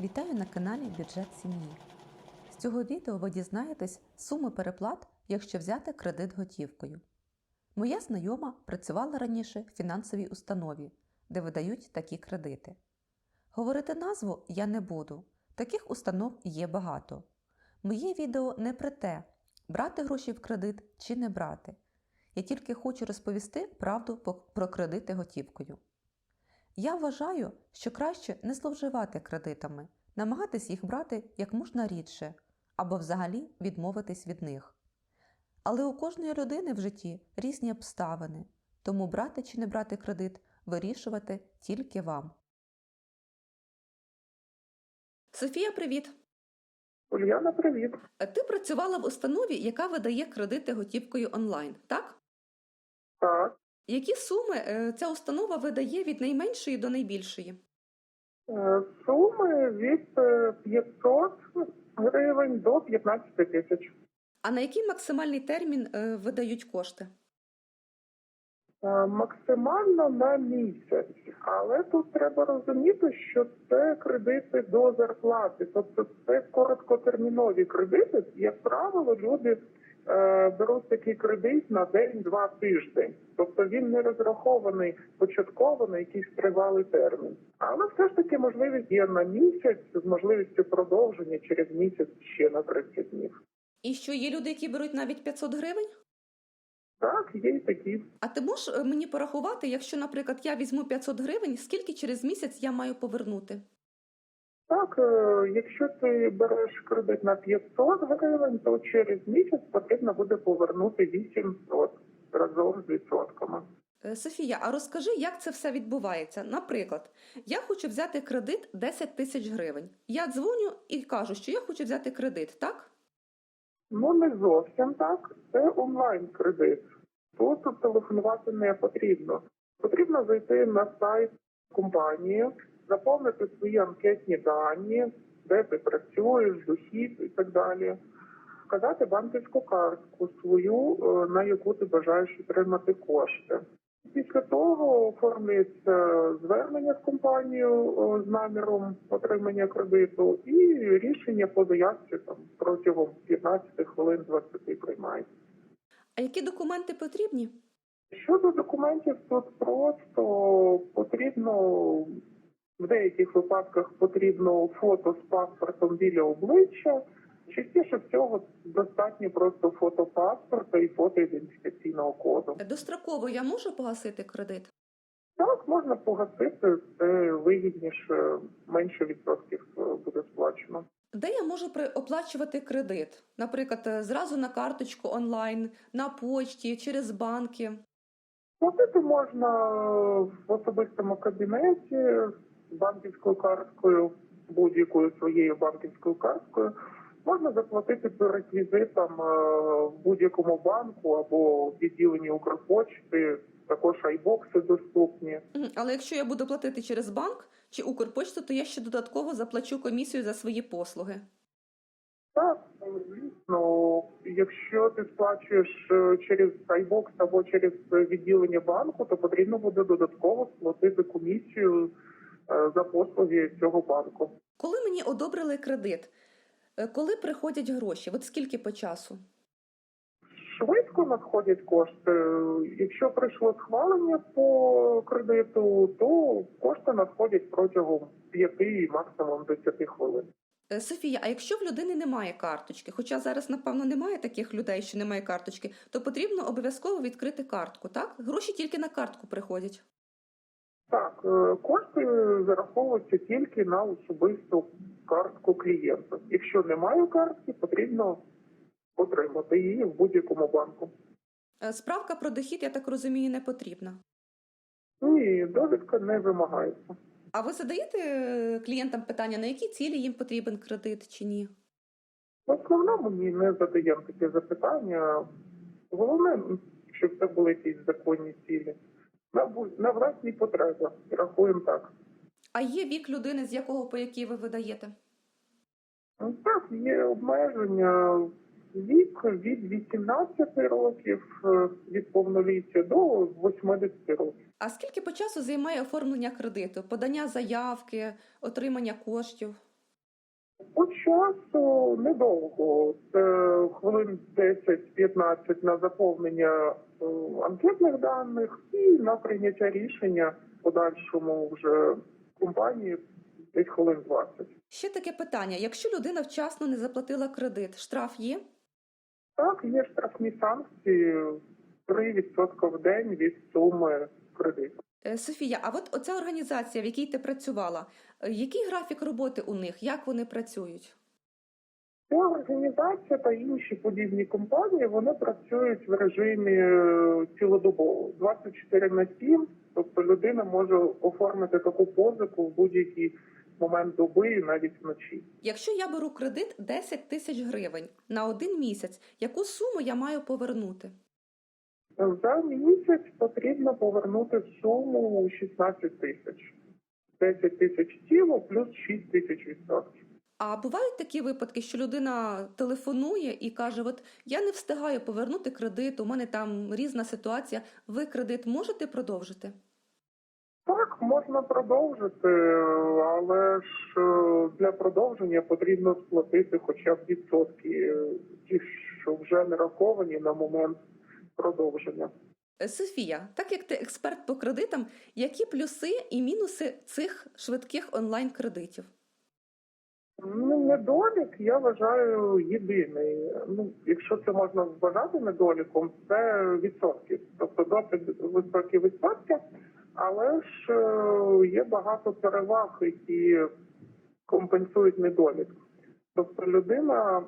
Вітаю на каналі Бюджет сім'ї. З цього відео ви дізнаєтесь суми переплат, якщо взяти кредит готівкою. Моя знайома працювала раніше в фінансовій установі, де видають такі кредити. Говорити назву я не буду, таких установ є багато. Моє відео не про те, брати гроші в кредит чи не брати. Я тільки хочу розповісти правду про кредити готівкою. Я вважаю, що краще не зловживати кредитами, намагатись їх брати як можна рідше або взагалі відмовитись від них. Але у кожної людини в житті різні обставини, тому брати чи не брати кредит вирішувати тільки вам. Софія, привіт! Ульяна, привіт. Ти працювала в установі, яка видає кредити готівкою онлайн, так? Так. Які суми е, ця установа видає від найменшої до найбільшої? Е, Суми від е, 500 гривень до 15 тисяч. А на який максимальний термін е, видають кошти? Е, Максимально на місяць. Але тут треба розуміти, що це кредити до зарплати. Тобто це короткотермінові кредити. Як правило, люди е, беруть такий кредит на день-два тиждень. Тобто він не розрахований початково на якийсь тривалий термін. Але все ж таки можливість є на місяць з можливістю продовження через місяць ще на 30 днів. І що є люди, які беруть навіть 500 гривень? Так, є і такі. А ти можеш е, мені порахувати, якщо, наприклад, я візьму 500 гривень, скільки через місяць я маю повернути? Так, е, якщо ти береш кредит на 500 гривень, то через місяць потрібно буде повернути 800 разом з відсотками. Е, Софія, а розкажи, як це все відбувається? Наприклад, я хочу взяти кредит 10 тисяч гривень. Я дзвоню і кажу, що я хочу взяти кредит, так? Ну не зовсім так. Це онлайн кредит. Тут телефонувати не потрібно. Потрібно зайти на сайт компанії, заповнити свої анкетні дані, де ти працюєш, дохід і так далі. Вказати банківську картку свою, е, на яку ти бажаєш отримати кошти. Після того оформлюється звернення в компанію е, з наміром отримання кредиту, і рішення по заявці там протягом 15 хвилин 20 приймається. А які документи потрібні? Щодо документів, тут просто потрібно в деяких випадках потрібно фото з паспортом біля обличчя. Частіше всього достатньо просто фото паспорта і фото ідентифікаційного коду. Достроково я можу погасити кредит? Так, можна погасити, це вигідніше, менше відсотків е, буде сплачено. Де я можу оплачувати кредит? Наприклад, е, зразу на карточку онлайн, на почті, через банки. Платити можна в особистому кабінеті банківською карткою, будь-якою своєю банківською карткою. Можна заплатити по реквізитам е, в будь-якому банку або в відділенні Укрпочти. Також айбокси доступні. Але якщо я буду платити через банк чи Укрпочту, то я ще додатково заплачу комісію за свої послуги. Так, звісно, якщо ти сплачуєш е, через айбокс або через відділення банку, то потрібно буде додатково сплатити комісію за послуги цього банку. Коли мені одобрили кредит, е, коли приходять гроші? От скільки по часу? Швидко надходять кошти. Якщо прийшло схвалення по кредиту, то кошти надходять протягом 5 максимум 10 хвилин. Е, Софія, а якщо в людини немає карточки, хоча зараз, напевно, немає таких людей, що немає карточки, то потрібно обов'язково відкрити картку, так? Гроші тільки на картку приходять. Так, е, кошти зараховуються тільки на особисту картку клієнта. Якщо немає картки, потрібно отримати її в будь-якому банку. Е, Справка про дохід, я так розумію, не потрібна. Ні, довідка не вимагається. А ви задаєте е, клієнтам питання, на які цілі їм потрібен кредит чи ні? В основному ми не задаємо такі запитання. Головне, щоб це були якісь законні цілі. На, на власні потреби. Рахуємо так. А є вік людини, з якого по який ви видаєте? Ну, Так, є обмеження. Вік від 18 років е, від повноліття до 80 років. А скільки по часу займає оформлення кредиту, подання заявки, отримання коштів? По часу недовго. Хвилин 10-15 на заповнення е, анкетних даних і на прийняття рішення подальшому вже компанії десь хвилин 20. Ще таке питання: якщо людина вчасно не заплатила кредит, штраф є? Так, є штрафні санкції 3% в день від суми кредиту. Е, Софія, а от оця організація, в якій ти працювала, е, який графік роботи у них? Як вони працюють? Ця організація та інші подібні компанії вони працюють в режимі е, цілодобово 24 на 7. Тобто людина може оформити таку позику в будь-який момент доби і навіть вночі. Якщо я беру кредит 10 тисяч гривень на один місяць, яку суму я маю повернути? За місяць потрібно повернути суму 16 тисяч. 10 тисяч тіло плюс 6 тисяч відсотків. А бувають такі випадки, що людина телефонує і каже: От я не встигаю повернути кредит, у мене там різна ситуація. Ви кредит можете продовжити? Так, можна продовжити, але ж е, для продовження потрібно сплатити хоча б відсотки, е, ті, що вже нараховані на момент продовження. Е, Софія, так як ти експерт по кредитам, які плюси і мінуси цих швидких онлайн кредитів? Ну, недолік, я вважаю, єдиний. Ну, якщо це можна вважати недоліком, це відсотки. Тобто досить високі відсотки, але ж е, є багато переваг, які компенсують недолік. Тобто людина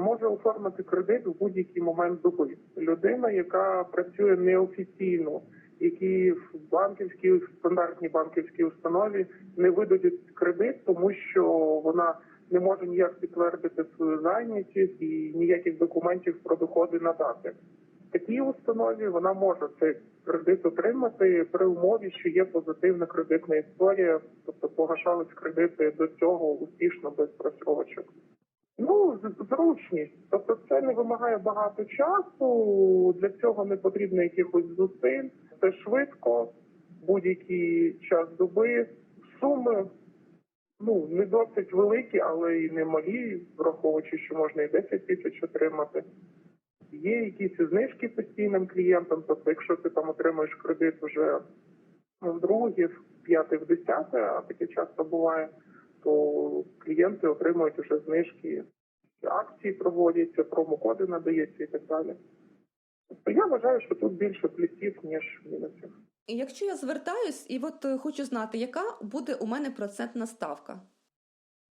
може оформити кредит в будь-який момент доби. Людина, яка працює неофіційно, які в банківській стандартній банківській установі не видадуть кредит, тому що вона не може ніяк підтвердити свою зайнятість і ніяких документів про доходи надати. Такій установі вона може цей кредит отримати при умові, що є позитивна кредитна історія, тобто погашались кредити до цього успішно без просрочок. Ну, зручність. Тобто це не вимагає багато часу, для цього не потрібно якихось зусиль. Це швидко, будь-який час доби. Суми ну не досить великі, але і не малі, враховуючи, що можна і 10 тисяч отримати. Є якісь знижки постійним клієнтам, тобто, якщо ти там отримуєш кредит вже в друге, в п'яте, в десяте, а таке часто буває, то клієнти отримують вже знижки, акції проводяться, промокоди надаються і так далі. Тобто я вважаю, що тут більше плюсів, ніж мінусів. Якщо я звертаюсь і от е, хочу знати, яка буде у мене процентна ставка?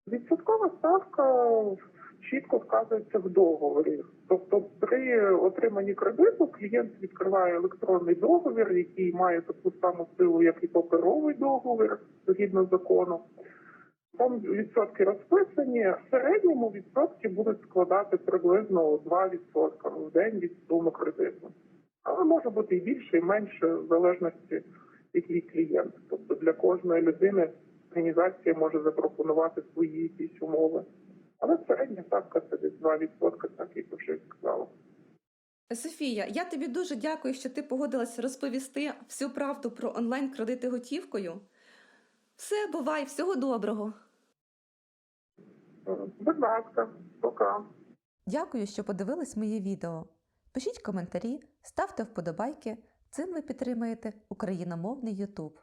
Відсоткова ставка чітко вказується в договорі. Тобто, при отриманні кредиту клієнт відкриває електронний договір, який має таку саму силу, як і паперовий договір, згідно закону. Там відсотки розписані. В середньому відсотки будуть складати приблизно 2% в день від суми кредиту. Але може бути і більше, і менше, в залежності який клієнт. Тобто для кожної людини організація може запропонувати свої якісь умови. Але середня ставка це десь 2%, так як вже сказала. Софія, я тобі дуже дякую, що ти погодилась розповісти всю правду про онлайн кредити готівкою. Все, бувай, всього доброго. Е, Будь ласка, пока. Дякую, що подивились моє відео. Пишіть коментарі, ставте вподобайки. Цим ви підтримаєте україномовний YouTube.